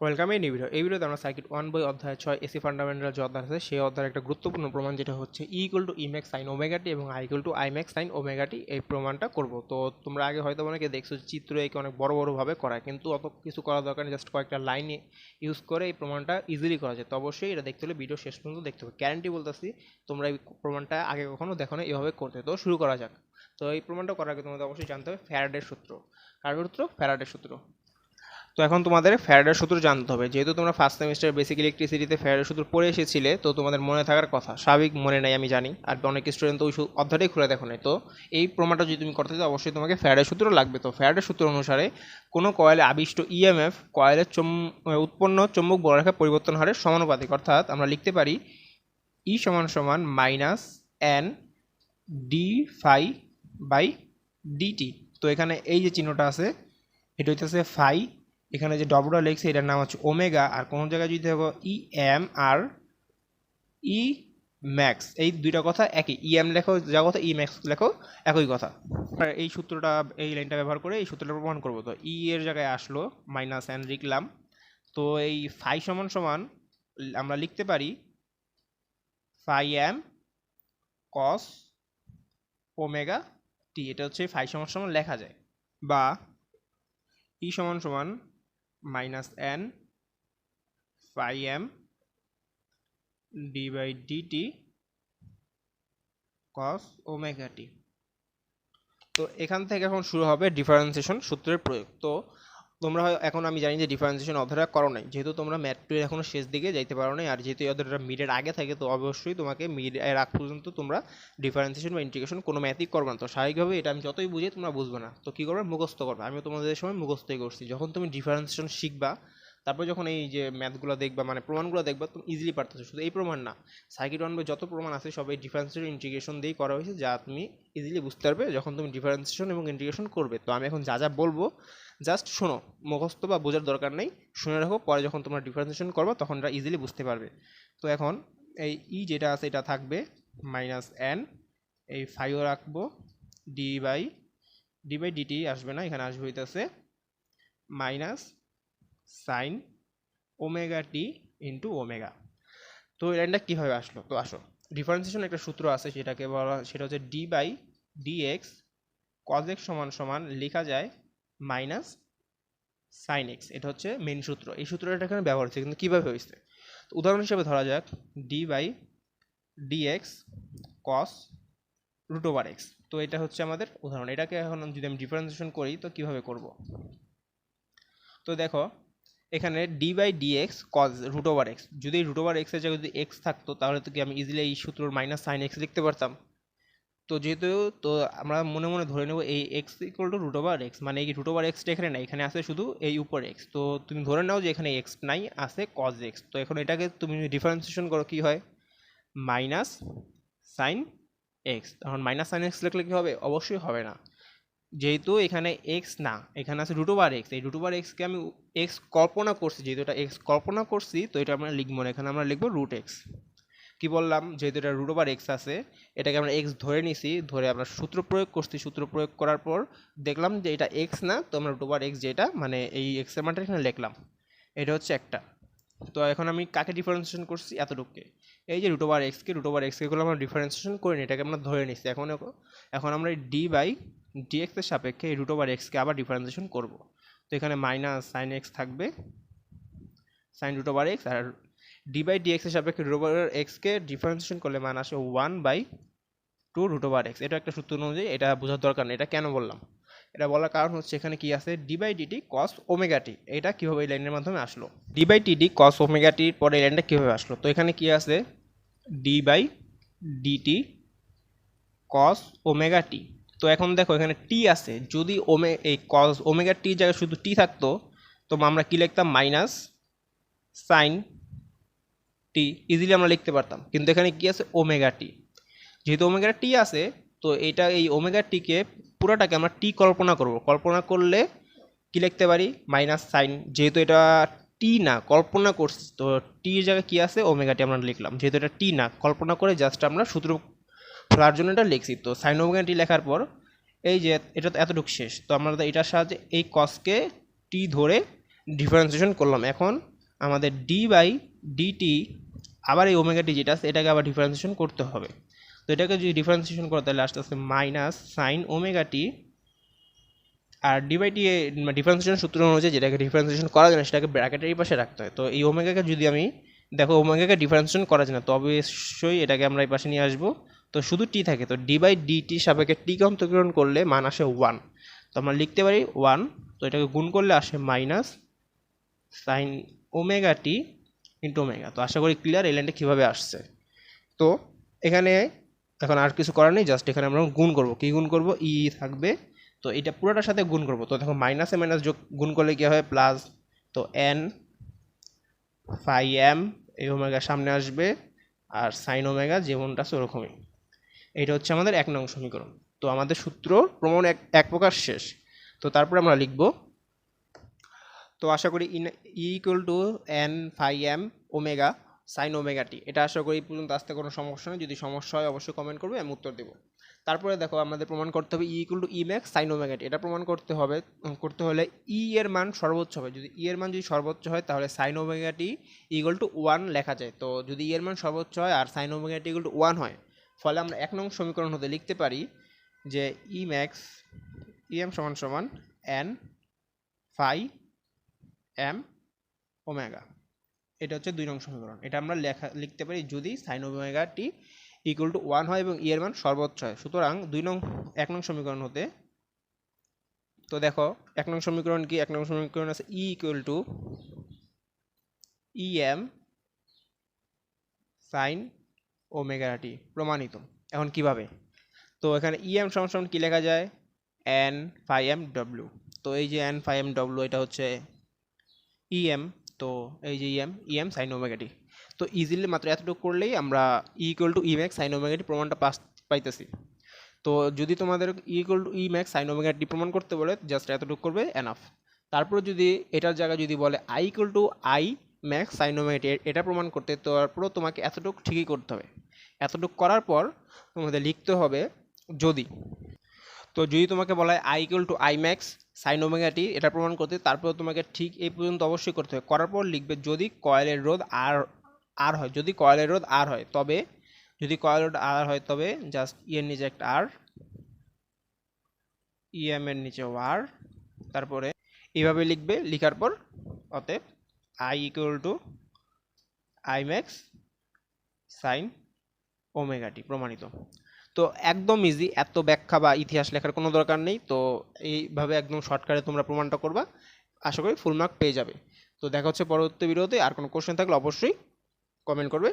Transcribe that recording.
Welcome, এই video এই ভিডিওতে আমরা সার্কিট ওয়ান বই অধ্যায় ছয় এসি ফান্ডামেন্টাল যে অধ্যায় আছে, সেই অধ্যায়ের একটা গুরুত্বপূর্ণ প্রমাণ, যেটা হচ্ছে E equal to E max sine omega t এবং I equal to I max sine omega t এই প্রমাণটা করব। তো তোমরা আগে হয়তো অনেকে দেখছ চিত্র একে অনেক বড় বড়ভাবে করায়, কিন্তু অত কিছু করার দরকার নেই জাস্ট কয়েকটা লাইন ইউজ করে এই প্রমাণটা ইজিলি করা যায়। তো অবশ্যই এটা দেখতে হলে ভিডিও শেষ পর্যন্ত দেখতে হবে। গ্যারান্টি বলতেছি, তোমরা এই প্রমাণটা আগে কখনো দেখো না, এভাবে করতে। তো শুরু করা যাক। তো এই প্রমাণটা করার আগে তোমাদের অবশ্যই জানতে হবে ফ্যারাডের সূত্র। কার সূত্র? ফ্যারাডের সূত্র। তো এখন তোমাদের ফ্যারাডের সূত্র জানতে হবে। যেহেতু তোমরা ফার্স্ট সেমিস্টার বেসিক ইলেকট্রিসিটিতে ফ্যারাডের সূত্র পড়ে এসেছিলে, তো তোমাদের মনে থাকার কথা। স্বাভাবিক মনে নাই, আমি জানি। আর অনেক স্টুডেন্ট তো ওই অধ্যায়টাই খুলে দেখো নাই। তো এই প্রমাণটা যদি তুমি করতে চাও, অবশ্যই তোমাকে ফ্যারাডের সূত্র লাগবে। তো ফ্যারাডের সূত্র অনুসারে কোনো কয়েলে আবিষ্ট ইএমএফ কয়েলের চম উৎপন্ন চৌম্বক বলরেখা পরিবর্তন হারের সমানুপাতিক। অর্থাৎ আমরা লিখতে পারি ই সমান সমান minus N D phi by DT তো এখানে এই যে চিহ্নটা আছে, এটা হইতেছে ফাই এখানে যে ডবলটা লিখছে, এটার নাম হচ্ছে ওমেগা আর কোনো জায়গায় যদি দেখো ই এম আর ই ম্যাক্স এই দুইটা কথা একই। ই এম লেখো, যা কথা ই ম্যাক্স লেখো, একই কথা। এই সূত্রটা, এই লাইনটা ব্যবহার করে এই সূত্রটা প্রমাণ করব তো। ই এর জায়গায় আসলো মাইনাস এন লিখলাম। তো এই ফাই সমান সমান আমরা লিখতে পারি phi m cos omega t এটা হচ্ছে ফাই সমান সমান লেখা যায়। বা ই সমান সমান minus N phi M D by dt cos omega t তো এখান থেকে এখন শুরু হবে ডিফারেন্সিয়েশন সূত্রের প্রয়োগ। তো তোমরা এখন আমি জানি যে ডিফারেন্সিয়েশন অধ্যায়টা করো নাই। যেহেতু তোমরা ম্যাথ টু এখনও শেষ দিকে যাইতে পারো নাই, আর যেহেতু এই অধ্যায়টা মিডের আগে থাকে, তো অবশ্যই তোমাকে মিড এর আগ পর্যন্ত তোমরা ডিফারেন্সিয়েশন বা ইন্টিগ্রেশন কোনো ম্যাথই করবে না। তো স্বাভাবিকভাবে এটা আমি যতই বুঝি তোমরা বুঝবে না। তো কী করবে? মুখস্থ করবে। আমি তোমাদের সময় মুখস্থই করছি। যখন তুমি ডিফারেন্সিয়েশন শিখবা, তারপর যখন এই যে ম্যাথগুলো দেখবা মানে প্রমাণগুলো দেখবা, তুমি ইজিলি পারতেছো। শুধু এই প্রমাণ না সাইকিট ওয়ান যত প্রমাণ আছে, সব এই ডিফারেন্সিয়েশন ইন্টিগ্রেশন দিয়েই করা হয়েছে, যা তুমি ইজিলি বুঝতে পারবে যখন তুমি ডিফারেন্সিয়েশন এবং ইন্টিগ্রেশন করবে। তো আমি এখন যা যা বলব জাস্ট শোনো, মুখস্থ বা বোঝার দরকার নেই। শুনে রাখো, পরে যখন তোমরা ডিফারেন্সিয়েশন করব, তখন এটা ইজিলি বুঝতে পারবে। তো এখন এই ই যেটা আছে, এটা থাকবে মাইনাস এন এই ফাইও রাখব D by D by DT আসবে না, এখানে আসবে হইতেছে minus sine omega T into omega তো এই লাইনটা কীভাবে আসলো? তো আসো ডিফারেন্সিয়েশন একটা সূত্র আছে, সেটাকে বলা, সেটা হচ্ছে D by D X cos X সমান সমান লেখা যায় মাইনাস সাইন এক্স এটা হচ্ছে মেন সূত্র। এই সূত্রটা এখানে ব্যবহার হচ্ছে কিন্তু কীভাবে হয়েছে? উদাহরণ হিসেবে ধরা যাক D by D X cos root over X তো এটা হচ্ছে আমাদের উদাহরণ। এটাকে এখন যদি আমি ডিফারেন্সিয়েশন করি, তো কীভাবে করব? তো দেখো, এখানে D by D X cos root over X যদি রুট ওভার এক্সের জায়গায় যদি এক্স থাকতো, তাহলে তো কি আমি ইজিলি এই সূত্রর মাইনাস সাইন এক্স লিখতে পারতাম? তো যেহেতু, তো আমরা মনে মনে ধরে নেব এই X equal to root over X মানে এই রুট ওভার এক্সটা এখানে নাই, এখানে আছে শুধু এই উপর এক্স তো তুমি ধরে নাও যে এখানে এক্স নাই, আছে কজ এক্স তো এখন এটাকে তুমি ডিফারেন্সিয়েশন করো, কী হয়? মাইনাস সাইন এক্স তখন মাইনাস সাইন এক্স লিখলে কী হবে? অবশ্যই হবে না। যেহেতু এখানে এক্স না, এখানে আছে রুট ওভার এক্স এই রুট ওভার এক্সকে আমি এক্স কল্পনা করছি, যেহেতু এটা এক্স কল্পনা করছি, তো এটা আমরা লিখব না। এখানে আমরা লিখব রুট এক্স কি বললাম? যেহেতু এটা রুট ওভার এক্স আছে, এটাকে আমরা এক্স ধরে নিছি, ধরে আমরা সূত্র প্রয়োগ করছি। সূত্র প্রয়োগ করার পর দেখলাম যে এটা এক্স না, তো আমরা রুট ওভার এক্স যেটা মানে এই এক্সের মানটা এখানে লিখলাম। এটা হচ্ছে একটা। তো এখন আমি কাকে ডিফারেন্সিয়েশন করছি? এতটুকুকে। এই যে রুট ওভার এক্সকে রুট ওভার এক্সকে গুলো আমরা ডিফারেন্সিয়েশন করিনি এটাকে আমরা ধরে নিচ্ছি এখন এখন আমরা এই ডি বাই ডি এক্সের সাপেক্ষে এই রুট ওভার এক্সকে আবার ডিফারেন্সিয়েশন করব। তো এখানে মাইনাস সাইন এক্স থাকবে। সাইন রুট ওভার এক্স আর ডি বাই ডি এক্সের সাপেক্ষে রুট ওভার এক্সকে ডিফারেন্সিয়েশন করলে মান আসে one by two root over X এটা একটা সূত্র অনুযায়ী এটা বোঝার দরকার নেই, এটা কেন বললাম? এটা বলার কারণ হচ্ছে এখানে কি আছে? D by DT cos omega T এটা কীভাবে এই লাইনের মাধ্যমে আসলো? ডি বাই টিডি কস ওমেগা টির পরে এই লাইনটা কীভাবে আসলো? তো এখানে কি আছে? D by DT cos omega T তো এখন দেখো এখানে টি আছে। যদি ওমে এই কস ওমেগা টি জায়গায় শুধু টি থাকতো, তো আমরা কি লিখতাম? মাইনাস সাইন টি ইজিলি আমরা লিখতে পারতাম। কিন্তু এখানে কি আছে? ওমেগা টি যেহেতু ওমেগা টি আছে, তো এটা এই ওমেগা টিকে পুরোটাকে আমরা টি কল্পনা করব। কল্পনা করলে কি লিখতে পারি? মাইনাস সাইন যেহেতু এটা টি না, কল্পনা করছি, তো টি জায়গায় কি আছে? ওমেগা টি আমরা লিখলাম। যেহেতু এটা টি না, কল্পনা করে জাস্ট আমরা সূত্র ফেলার জন্য এটা লিখছি। তো সাইন ওমেগা টি লেখার পর এই যে এটা তো এতটুকু শেষ। তো আমরা এটার সাহায্যে এই কসকে টি ধরে ডিফারেন্সিয়েশন করলাম। এখন আমাদের ডি বাই ডিটি আবার এই ওমেগা টি যেটা আছে, এটাকে আবার ডিফারেন্সিয়েশন করতে হবে। তো এটাকে যদি ডিফারেন্সিয়েশন করো, তাহলে আস্তে আস্তে মাইনাস সাইন ওমেগা টি আর ডি বাই টি ডিফারেন্সিয়েশন সূত্র অনুযায়ী যেটাকে ডিফারেন্সিয়েশন করা যায় না, সেটাকে ব্র্যাকেটের পাশে রাখতে হয়। তো এই ওমেগাকে যদি আমি, দেখো ওমেগাকে ডিফারেন্সিয়েশন করা যায় না, তো অবশ্যই এটাকে আমরা এই পাশে নিয়ে আসব। তো শুধু টি থাকে, তো ডি বাই ডিটি সাপেক্ষে টিকে অন্তর্গ্রহণ করলে মান আসে ওয়ান তো আমরা লিখতে পারি ওয়ান তো এটাকে গুণ করলে আসে minus sine omega T into omega তো আশা করি ক্লিয়ার এই লাইনটা কীভাবে আসছে। তো এখানে এখন আর কিছু করার নেই জাস্ট এখানে আমরা গুণ করব। কী গুণ করব? ই থাকবে। তো এটা পুরোটার সাথে গুণ করব। তো দেখো মাইনাসে মাইনাস যোগ গুণ করলে কী হয় প্লাস তো এন ফাই এম এই ওমেগা সামনে আসবে, আর সাইন ওমেগা যেমনটা আছে ওরকমই। এটা হচ্ছে আমাদের এক নং সমীকরণ। তো আমাদের সূত্র প্রমাণ এক এক প্রকার শেষ। তো তারপরে আমরা লিখব তো আশা করি in equal to N phi M omega sine omega T এটা আশা করি পর্যন্ত আসতে কোনো সমস্যা নেই। যদি সমস্যা হয়, অবশ্যই কমেন্ট করবে, আমি উত্তর দেবো। তারপরে দেখো, আমাদের প্রমাণ করতে হবে E equal to E max sine omega T এটা প্রমাণ করতে হবে করতে হলে ই এর মান সর্বোচ্চ হবে। যদি ই এর মান যদি সর্বোচ্চ হয়, তাহলে sine omega T equal to one লেখা যায়। তো যদি ই এর মান সর্বোচ্চ হয় আর sine omega T equal to one হয়, ফলে আমরা এক নং সমীকরণ হতে লিখতে পারি যে ই ম্যাক্স ই এম সমান সমান এন ফাই এম ওমেগা এটা হচ্ছে দুই নং সমীকরণ। এটা আমরা লেখা, লিখতে পারি যদি sine omega T equal to one হয় এবং ই এর মান সর্বোচ্চ হয়। সুতরাং দুই নং, এক নং সমীকরণ হতে, তো দেখো, এক নং সমীকরণ কি? এক নং সমীকরণ আছে E equal to E M sine omega T প্রমাণিত। এখন কীভাবে? তো এখানে ই এম সমান সমান কী লেখা যায়? এন ফাই এম ডব্লিউ তো এই যে এন ফাই এম ডব্লিউ এটা হচ্ছে ই এম তো এই যে e m e m sine omega t তো ইজিলি মাত্র এতটুকু করলেই আমরা equal to E max sine omega t প্রমাণটা পাস, পাইতেছি। তো যদি তোমাদের equal to E max sine omega t প্রমাণ করতে বলে জাস্ট এতটুকু করবে এনাফ তারপর যদি এটার জায়গায় যদি বলে I equal to I max sine omega t এটা প্রমাণ করতে তারপরেও তোমাকে এতটুকু ঠিকই করতে হবে। এতটুকু করার পর তোমাদের লিখতে হবে যদি। তো যদি তোমাকে বলা হয় I equal to I max sine omega t এটা প্রমাণ করতে তারপর তোমাকে ঠিক এই পর্যন্ত অবশ্যই করতে হবে। করার পর লিখবে যদি কয়েলের রোধ আর আর হয়, যদি কয়েলের রোধ আর হয়, তবে, যদি কয়েল রোধ আর হয়, তবে জাস্ট ইয়ের নিচে একটা আর ইএম এর নিচে আর তারপরে এইভাবে লিখবে, লিখার পর অতএব I equal to I max sine omega t প্রমাণিত। তো একদম ইজি এত ব্যাখ্যা বা ইতিহাস লেখার কোনো দরকার নেই। তো এইভাবে একদম শর্টকাটে তোমরা প্রমাণটা করবা। আশা করি ফুল মার্ক পেয়ে যাবে। তো দেখা হচ্ছে পরবর্তী ভিডিওতে আর কোনো কোশ্চেন থাকলে অবশ্যই কমেন্ট করবে।